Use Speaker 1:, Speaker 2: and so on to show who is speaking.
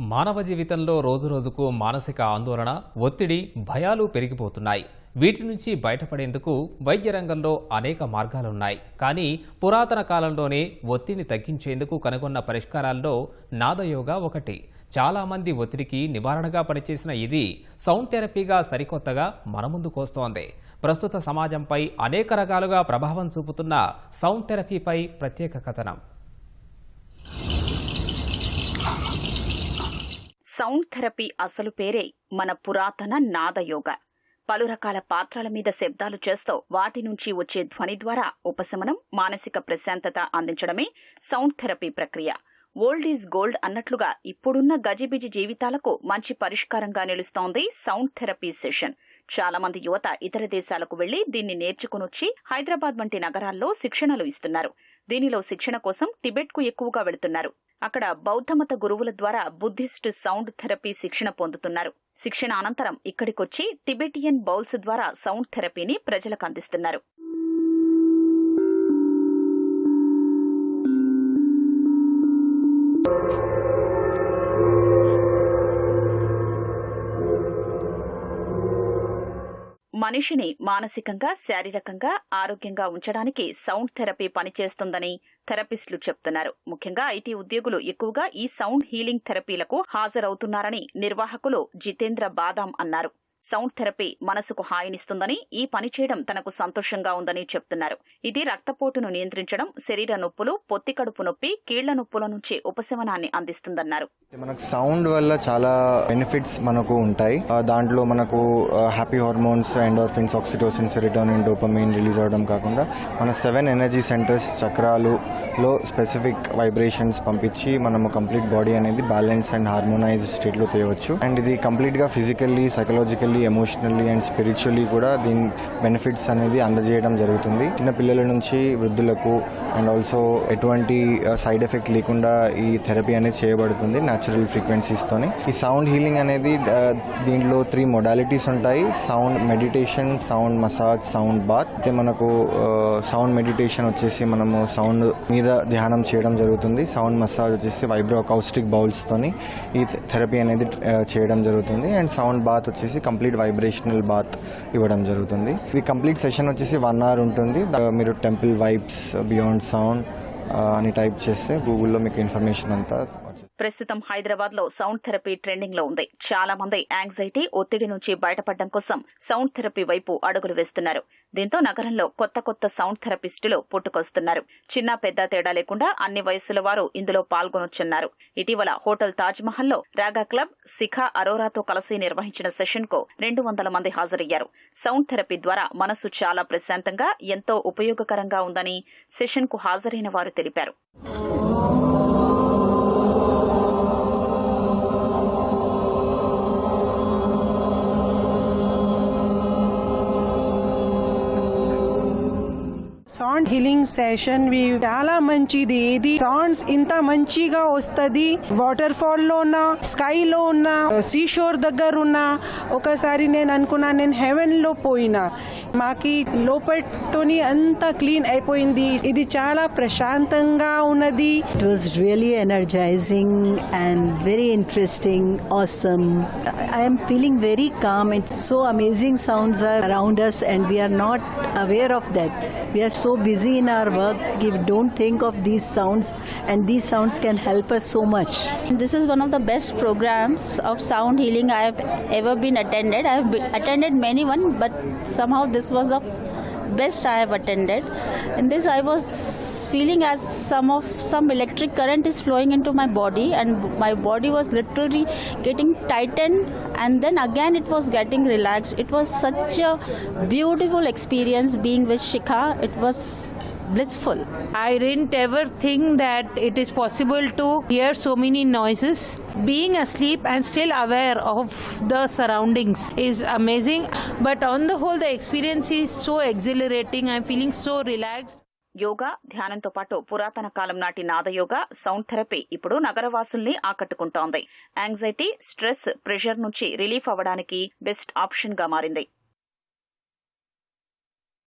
Speaker 1: మానవ జీవితంలో రోజురోజుకు మానసిక ఆందోళన ఒత్తిడి భయాలు పెరిగిపోతున్నాయి. వీటి నుంచి బయటపడేందుకు వైద్య రంగంలో అనేక మార్గాలున్నాయి. కానీ పురాతన కాలంలోనే ఒత్తిడిని తగ్గించేందుకు కనుగొన్న పరిష్కారాల్లో నాదయోగా ఒకటి. చాలామంది ఒత్తిడికి నివారణగా పనిచేసిన ఇది సౌండ్ థెరపీగా సరికొత్తగా మన ముందుకొస్తోంది ప్రస్తుత సమాజంపై అనేక రకాలుగా ప్రభావం చూపుతున్న సౌండ్ థెరపీపై ప్రత్యేక కథనం.
Speaker 2: సౌండ్ థెరపీ అసలు పేరే మన పురాతన నాదయోగ. పలు రకాల పాత్రల మీద శబ్దాలు చేస్తూ వాటి నుంచి వచ్చే ధ్వని ద్వారా ఉపశమనం మానసిక ప్రశాంతత అందించడమే సౌండ్ థెరపీ ప్రక్రియ. ఓల్డ్ ఈజ్ గోల్డ్ అన్నట్లుగా ఇప్పుడున్న గజిబిజి జీవితాలకు మంచి పరిష్కారంగా నిలుస్తోంది సౌండ్ థెరపీ సెషన్. చాలా మంది యువత ఇతర దేశాలకు వెళ్ళి దీన్ని నేర్చుకునొచ్చి హైదరాబాద్ వంటి నగరాల్లో శిక్షణలు ఇస్తున్నారు. దీనిలో శిక్షణ కోసం టిబెట్కు ఎక్కువగా వెళుతున్నారు. అక్కడ బౌద్ధమత గురువుల ద్వారా బుద్ధిస్ట్ సౌండ్ థెరపీ శిక్షణ పొందుతున్నారు. శిక్షణ అనంతరం ఇక్కడికొచ్చి టిబెటియన్ బౌల్స్ ద్వారా సౌండ్ థెరపీని ప్రజలకు అందిస్తున్నారు. మనిషిని మానసికంగా శారీరకంగా ఆరోగ్యంగా ఉంచడానికి సౌండ్ థెరపీ పనిచేస్తుందని థెరపిస్టులు చెప్తున్నారు. ముఖ్యంగా ఐటీ ఉద్యోగులు ఎక్కువగా ఈ సౌండ్ హీలింగ్ థెరపీలకు హాజరవుతున్నారని నిర్వాహకులు జితేంద్ర బాదాం అన్నారు. సౌండ్ థెరపీ మనసుకు హాయినిస్తుందని ఈ పని చేయడం తనకు సంతోషంగా ఉందని చెప్తున్నారు. ఇది రక్తపోటును నియంత్రించడం శరీర నొప్పులు పొత్తి కడుపు నొప్పి కీళ్ళ నొప్పుల నుంచి ఉపశమనాన్ని అందిస్తుందన్నారు.
Speaker 3: మనకు సౌండ్ వల్ల చాలా బెనిఫిట్స్ మనకు ఉంటాయి. దాంట్లో మనకు happy hormones endorphins oxytocin serotonin dopamine release అవడం కాకుండా మన సెవెన్ ఎనర్జీ సెంటర్స్ చక్రాలులో స్పెసిఫిక్ వైబ్రేషన్స్ పంపించి మనము కంప్లీట్ బాడీ అనేది బ్యాలెన్స్ అండ్ హార్మోనైజ్ స్టేట్లో తేవచ్చు. అండ్ ఇది కంప్లీట్గా physically psychologically emotionally and spiritually కూడా దీని బెనిఫిట్స్ అనేది అందజేయడం జరుగుతుంది. చిన్న పిల్లల నుంచి వృద్ధులకు అండ్ ఆల్సో ఎటువంటి సైడ్ ఎఫెక్ట్ లేకుండా ఈ థెరపీ అనేది చేయబడుతుంది. న్యాచురల్ ఫ్రీక్వెన్సీస్తోని ఈ సౌండ్ హీలింగ్ అనేది దీంట్లో త్రీ మొడాలిటీస్ ఉంటాయి. Sound meditation sound massage sound bath అయితే మనకు సౌండ్ మెడిటేషన్ వచ్చేసి మనము సౌండ్ మీద ధ్యానం చేయడం జరుగుతుంది. సౌండ్ మసాజ్ వచ్చేసి వైబ్రో కౌస్టిక్ బౌల్స్తోని ఈ థెరపీ అనేది చేయడం జరుగుతుంది. అండ్ సౌండ్ బాత్ వచ్చేసి కంప్లీట్ వైబ్రేషనల్ బాత్ ఇవ్వడం జరుగుతుంది. ఇది కంప్లీట్ సెషన్ వచ్చేసి వన్ అవర్ ఉంటుంది. దా- మీరు టెంపుల్ వైబ్స్ బియాండ్ సౌండ్ అని టైప్ చేస్తే గూగుల్లో మీకు ఇన్ఫర్మేషన్ అంతా
Speaker 2: ప్రస్తుతం హైదరాబాద్లో సౌండ్ థెరపీ ట్రెండింగ్లో ఉంది. చాలా మంది యాంగ్జైటీ ఒత్తిడి నుంచి బయటపడడం కోసం సౌండ్ థెరపీ వైపు అడుగులు వేస్తున్నారు. దీంతో నగరంలో కొత్త కొత్త సౌండ్ థెరపిస్టులు పుట్టుకొస్తున్నారు. చిన్న పెద్ద తేడా లేకుండా అన్ని వయస్సుల వారు ఇందులో పాల్గొనొచ్చున్నారు. ఇటీవల హోటల్ తాజ్ మహల్లో రాగా క్లబ్ శిఖా అరోరాతో కలిసి నిర్వహించిన సెషన్కు రెండు వందల మంది హాజరయ్యారు. సౌండ్ థెరపీ ద్వారా మనసు చాలా ప్రశాంతంగా ఎంతో ఉపయోగకరంగా ఉందని సెషన్కు హాజరైన వారు తెలిపారు.
Speaker 4: సాండ్ హీలింగ్ సెషన్ చాలా మంచిది. ఇది సాండ్స్ ఇంత మంచిగా వస్తుంది. వాటర్ ఫాల్లో ఉన్న స్కై లో ఉన్న సీ షోర్ దగ్గర ఉన్న ఒకసారి నేను అనుకున్నా నేను హెవెన్లో పోయినా. మాకి లోపట్తోని అంత క్లీన్ అయిపోయింది. ఇది చాలా ప్రశాంతంగా ఉన్నది.
Speaker 5: It was really energising and very interesting awesome I'm feeling very calm it so amazing sounds are around us and we're not aware of that we're so busy in our work, we don't think of these sounds, and these sounds can help us so much.
Speaker 6: This is one of the best programs of sound healing I have ever been attended. I have been, attended many one, but somehow this was the best I have attended. In this, I was feeling as some of some electric current is flowing into my body, and my body was literally getting tightened, and then again it was getting relaxed. It was such a beautiful experience being with Shikha. It was blissful.
Speaker 7: I didn't ever think that it is possible to hear so many noises. Being asleep and still aware of the surroundings is amazing. But on the whole, the experience is so exhilarating. I'm feeling so relaxed.
Speaker 2: Yoga ధ్యానంతో పాటు పురాతన కాలం నాటి నాదయోగ sound therapy ఇప్పుడు నగరవాసుల్ని ఆకట్టుకుంటోంది. Anxiety stress pressure నుంచి రిలీఫ్ అవ్వడానికి బెస్ట్ ఆప్షన్గా మారింది.